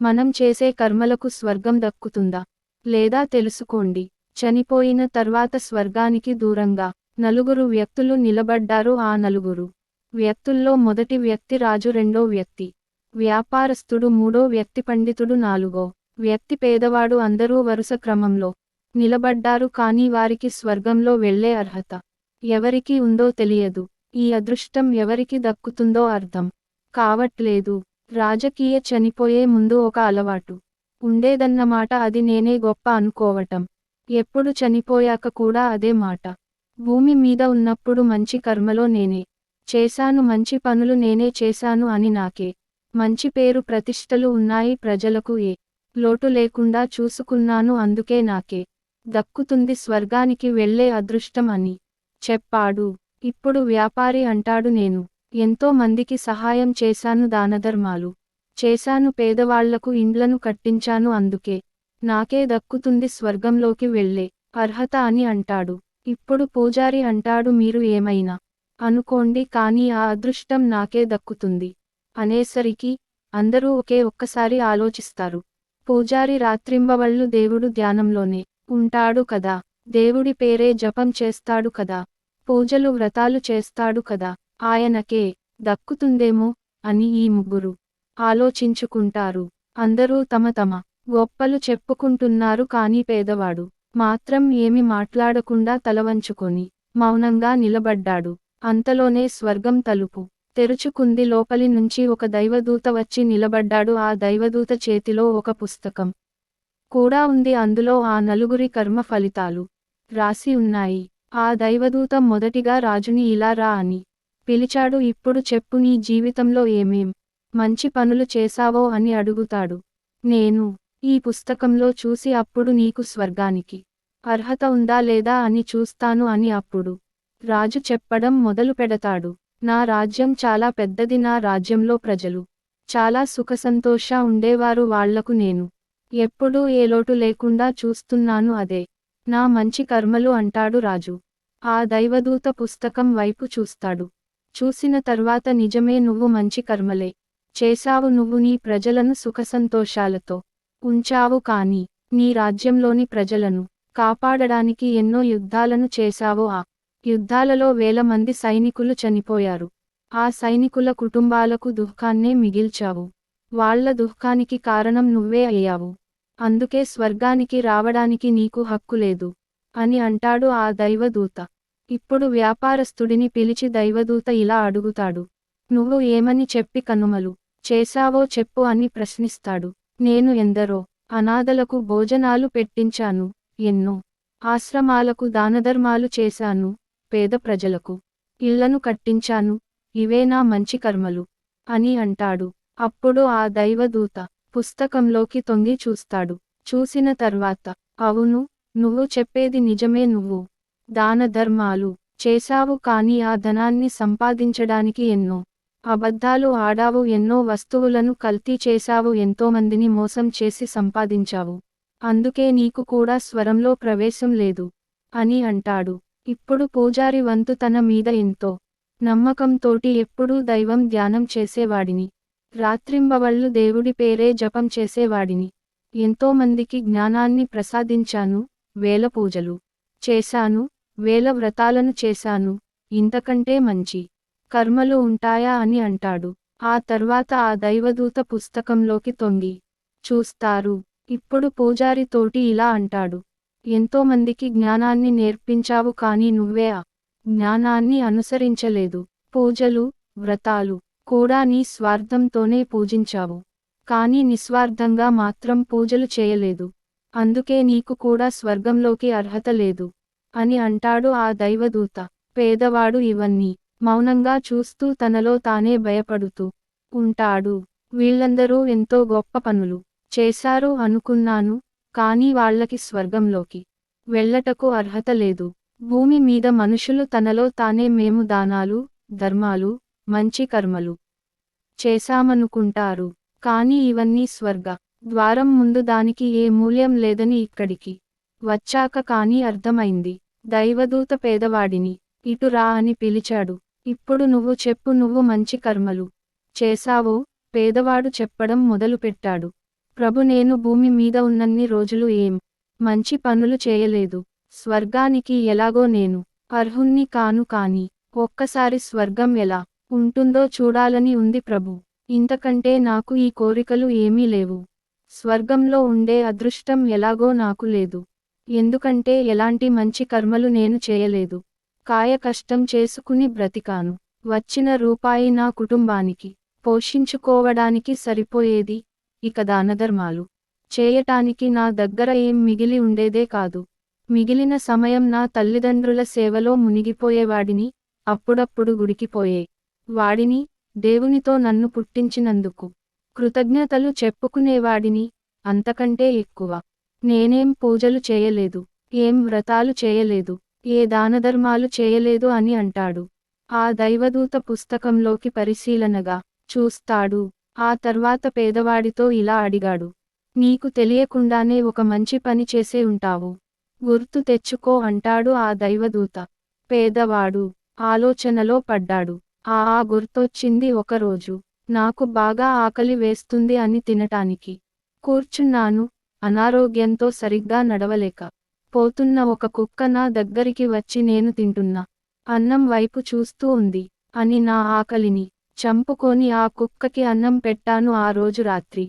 మనం చేసే కర్మలకు స్వర్గం దక్కుతుందా? లేదా తెలుసుకోండి. చనిపోయిన తర్వాత స్వర్గానికి దూరంగా నలుగురు వ్యక్తులు నిలబడ్డారు ఆ నలుగురు వ్యక్తుల్లో మొదటి వ్యక్తి రాజు రెండో వ్యక్తి వ్యాపారస్తుడు మూడో వ్యక్తి పండితుడు నాలుగో వ్యక్తి పేదవాడు. అందరూ వరుస క్రమంలో నిలబడ్డారు కానీ వారికి స్వర్గంలో వెళ్ళే అర్హత ఎవరికి ఉందో తెలియదు. ఈ అదృష్టం ఎవరికి దక్కుతుందో అర్థం కావట్లేదు. రాజకీయ చనిపోయే ముందు ఒక అలవాటు. ఉండేదన్నమాట అది నేనే గొప్ప అనుకోవటం. ఎప్పుడు చనిపోయాక కూడా అదే మాట. భూమి మీద ఉన్నప్పుడు మంచి కర్మలో నేనే. చేశాను మంచి పనులు నేనే చేశాను అని నాకే. మంచి పేరు ప్రతిష్టలు ఉన్నాయి ప్రజలకు ఏ. లోటు లేకుండా చూసుకున్నాను అందుకే నాకే. దక్కుతుంది స్వర్గానికి వెళ్ళే అదృష్టం అని. చెప్పాడు. ఇప్పుడు వ్యాపారి అంటాడు నేను. ఎంతో మందికి సహాయం చేశాను దానధర్మాలు. చేశాను పేదవాళ్ళకు ఇండ్లను కట్టించాను అందుకే. నాకే దక్కుతుంది స్వర్గంలోకి వెళ్ళే అర్హత అని అంటాడు. ఇప్పుడు పూజారి అంటాడు మీరు ఏమైనా అనుకోండి కానీ ఆ అదృష్టం నాకే దక్కుతుంది. అనేసరికి అందరూ ఒకే ఒక్కసారి ఆలోచిస్తారు. పూజారి రాత్రింబవళ్ళు దేవుడు ధ్యానంలోనే ఉంటాడు కదా. దేవుడి పేరే జపం చేస్తాడు కదా. పూజలు వ్రతాలు చేస్తాడు కదా. ఆయనకే దక్కుతుందేమో అని ఈ ముగ్గురు ఆలోచించుకుంటారు. అందరూ తమ తమ గొప్పలు చెప్పుకుంటున్నారు కాని పేదవాడు మాత్రం ఏమి మాట్లాడకుండా తలవంచుకొని మౌనంగా నిలబడ్డాడు. అంతలోనే స్వర్గం తలుపు తెరుచుకుంది. లోపలి నుంచి ఒక దైవదూత వచ్చి నిలబడ్డాడు. ఆ దైవదూత చేతిలో ఒక పుస్తకం కూడా ఉంది. అందులో ఆ నలుగురి కర్మ ఫలితాలు రాసి ఉన్నాయి. ఆ దైవదూత మొదటిగా రాజుని ఇలా రా అని పిలిచాడు ఇప్పుడు చెప్పు నీ జీవితంలో ఏమేం మంచి పనులు చేశావో అని అడుగుతాడు. నేను ఈ పుస్తకంలో చూసి అప్పుడు నీకు స్వర్గానికి అర్హత ఉందా లేదా అని చూస్తాను అని అప్పుడు రాజు చెప్పడం మొదలు పెడతాడు. నా రాజ్యం చాలా పెద్దది నా రాజ్యంలో ప్రజలు చాలా సుఖసంతోష ఉండేవారు వాళ్ళకు నేను ఎప్పుడూ ఏ లోటు లేకుండా చూస్తున్నాను అదే నా మంచి కర్మలు అంటాడు రాజు. ఆ దైవదూత పుస్తకం వైపు చూస్తాడు. చూసిన తర్వాత నిజమే నువ్వు మంచి కర్మలే. చేశావు నువ్వు నీ ప్రజలను సుఖసంతోషాలతో. ఉంచావు కాని నీ రాజ్యంలోని ప్రజలను కాపాడడానికి ఎన్నో యుద్ధాలను చేశావు. ఆ యుద్ధాలలో వేల మంది సైనికులు చనిపోయారు. ఆ సైనికుల కుటుంబాలకు దుఃఖాన్నే మిగిల్చావు. వాళ్ళ దుఃఖానికి కారణం నువ్వే అయ్యావు. అందుకే స్వర్గానికి రావడానికి నీకు హక్కు లేదు. అని అంటాడు ఆ దైవదూత. ఇప్పుడు వ్యాపారస్తుడిని పిలిచి దైవదూత ఇలా అడుగుతాడు. నువ్వు ఏమని చెప్పి కనుమలు? చేశావో చెప్పు అని ప్రశ్నిస్తాడు. నేను ఎందరో? అనాథలకు భోజనాలు పెట్టించాను. ఎన్నో? ఆశ్రమాలకు దానధర్మాలు చేశాను. పేద ప్రజలకు ఇళ్ళను కట్టించాను. ఇవే నా మంచి కర్మలు అని అంటాడు. అప్పుడు ఆ దైవదూత పుస్తకంలోకి తొంగి చూస్తాడు. చూసిన తర్వాత అవును నువ్వు చెప్పేది నిజమే నువ్వు. దాన ధర్మాలు చేశావు కాని ఆ ధనాన్ని సంపాదించడానికి ఎన్నో అబద్ధాలు ఆడావు ఎన్నో వస్తువులను కల్తీ చేశావు ఎంతోమందిని మోసం చేసి సంపాదించావు. అందుకే నీకు కూడా స్వరంలో ప్రవేశం లేదు అని అంటాడు. ఇప్పుడు పూజారి వంతు తన మీద ఎంతో నమ్మకంతోటి ఎప్పుడూ దైవం ధ్యానం చేసేవాడిని. రాత్రింబవళ్ళు దేవుడి పేరే జపం చేసేవాడిని. ఎంతోమందికి జ్ఞానాన్ని ప్రసాదించాను వేల పూజలు చేశాను వేల వ్రతాలను చేశాను ఇంతకంటే మంచి కర్మలు ఉంటాయా అని అంటాడు. ఆ తర్వాత ఆ దైవదూత పుస్తకంలోకి తొంగి చూస్తారు ఇప్పుడు పూజారి తోటి ఇలా అంటాడు. ఎంతోమందికి జ్ఞానాన్ని నేర్పించావు కాని నువ్వే ఆ జ్ఞానాన్ని అనుసరించలేదు. పూజలు వ్రతాలు కూడా నీ స్వార్థంతోనే పూజించావు. కాని నిస్వార్థంగా మాత్రం పూజలు చేయలేదు. అందుకే నీకు కూడా స్వర్గంలోకి అర్హత లేదు. అని అంటాడు ఆ దైవదూత. పేదవాడు ఇవన్నీ మౌనంగా చూస్తూ తనలో తానే భయపడుతూ ఉంటాడు. వీళ్ళందరూ ఎంతో గొప్ప పనులు చేశారు అనుకున్నాను కానీ వాళ్ళకి స్వర్గంలోకి వెళ్ళటకు అర్హత లేదు. భూమి మీద మనుషులు తనలో తానే మేము దానాలు ధర్మాలు మంచి కర్మలు చేశామనుకుంటారు. కాని ఇవన్నీ స్వర్గ ద్వారం ముందు దానికి ఏ మూల్యం లేదని ఇక్కడికి వచ్చాక కాని అర్థమైంది. దైవదూత పేదవాడిని ఇటు రా అని పిలిచాడు. ఇప్పుడు నువ్వు చెప్పు నువ్వు మంచి కర్మలు చేశావో? పేదవాడు చెప్పడం మొదలుపెట్టాడు. ప్రభు నేను భూమి మీద ఉన్నన్ని రోజులు ఏం మంచి పనులు చేయలేదు. స్వర్గానికి ఎలాగో నేను అర్హుణ్ణి కాను కాని ఒక్కసారి స్వర్గం ఎలా ఉంటుందో చూడాలని ఉంది ప్రభు. ఇంతకంటే నాకు ఈ కోరికలు ఏమీ లేవు. స్వర్గంలో ఉండే అదృష్టం ఎలాగో నాకు లేదు. ఎందుకంటే ఎలాంటి మంచి కర్మలు నేను చేయలేదు. కాయ కష్టం చేసుకుని బ్రతికాను. వచ్చిన రూపాయి నా కుటుంబానికి పోషించుకోవడానికి సరిపోయేది ఇక దానధర్మాలు. చేయటానికి నా దగ్గర ఏం మిగిలి ఉండేదే కాదు. మిగిలిన సమయం నా తల్లిదండ్రుల సేవలో మునిగిపోయేవాడిని అప్పుడప్పుడు గుడికిపోయే వాడిని దేవునితో నన్ను పుట్టించినందుకు కృతజ్ఞతలు చెప్పుకునేవాడిని అంతకంటే ఎక్కువ. నేనేం పూజలు చేయలేదు ఏం వ్రతాలు చేయలేదు ఏ దానధర్మాలు చేయలేదు అని అంటాడు. ఆ దైవదూత పుస్తకంలోకి పరిశీలనగా చూస్తాడు. ఆ తర్వాత పేదవాడితో ఇలా అడిగాడు. నీకు తెలియకుండానే ఒక మంచి పని చేసే ఉంటావు. గుర్తు తెచ్చుకో అంటాడు ఆ దైవదూత. పేదవాడు ఆలోచనలో పడ్డాడు. ఆ ఆ గుర్తొచ్చింది ఒకరోజు. నాకు బాగా ఆకలి వేస్తుంది అని తినటానికి. కూర్చున్నాను అనారోగ్యంతో సరిగ్గా నడవలేక పోతున్న ఒక కుక్క నా దగ్గరికి వచ్చి నేను తింటున్నా. అన్నం వైపు చూస్తూ ఉంది అని నా ఆకలిని చంపుకొని ఆ కుక్కకి అన్నం పెట్టాను ఆ రోజు రాత్రి.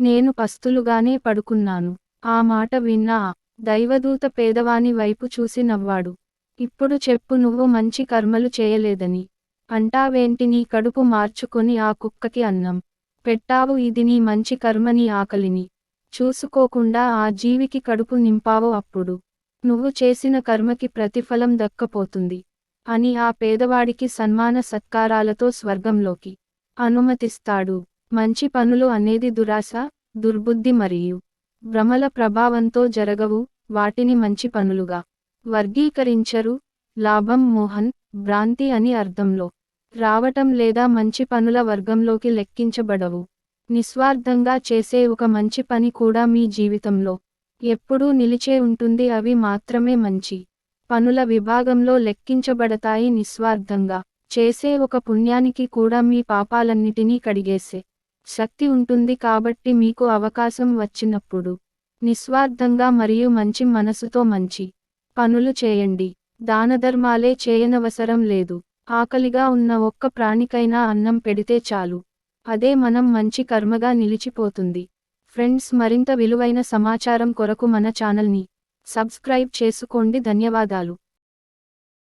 నేను పస్తులుగానే పడుకున్నాను. ఆ మాట విన్నా దైవదూత పేదవాని వైపు చూసి నవ్వాడు. ఇప్పుడు చెప్పు నువ్వు మంచి కర్మలు చేయలేదని. అంటావేంటి నీ కడుపు మార్చుకొని ఆ కుక్కకి అన్నం పెట్టావు ఇది నీ మంచి కర్మని ఆకలిని. చూసుకోకుండా ఆ జీవికి కడుపు నింపావు అప్పుడు. నువ్వు చేసిన కర్మకి ప్రతిఫలం దక్కపోతుంది. అని ఆ పేదవాడికి సన్మాన సత్కారాలతో స్వర్గంలోకి అనుమతిస్తాడు. మంచి పనులు అనేది దురాశ దుర్బుద్ధి మరియు భ్రమల ప్రభావంతో జరగవు. వాటిని మంచి పనులుగా వర్గీకరించరు. లాభం మోహన్ భ్రాంతి అని అర్థంలో రావటం లేదా మంచి పనుల వర్గంలోకి లెక్కించబడవు. నిస్వార్థంగా చేసే ఒక మంచి పని కూడా మీ జీవితంలో. ఎప్పుడూ నిలిచే ఉంటుంది అవి మాత్రమే మంచి. పనుల విభాగంలో లెక్కించబడతాయి నిస్వార్థంగా. చేసే ఒక పుణ్యానికి కూడా మీ పాపాలన్నిటినీ కడిగేసే శక్తి ఉంటుంది కాబట్టి మీకు అవకాశం వచ్చినప్పుడు. నిస్వార్థంగా మరియు మంచి మనసుతో మంచి పనులు చేయండి. దానధర్మాలే చేయనవసరం లేదు. ఆకలిగా ఉన్న ఒక్క ప్రాణికైనా అన్నం పెడితే చాలు. అదే మనం మంచి కర్మగా నిలిచిపోతుంది. ఫ్రెండ్స్ మరింత విలువైన సమాచారం కొరకు మన ఛానల్ని సబ్స్క్రైబ్ చేసుకోండి. ధన్యవాదాలు.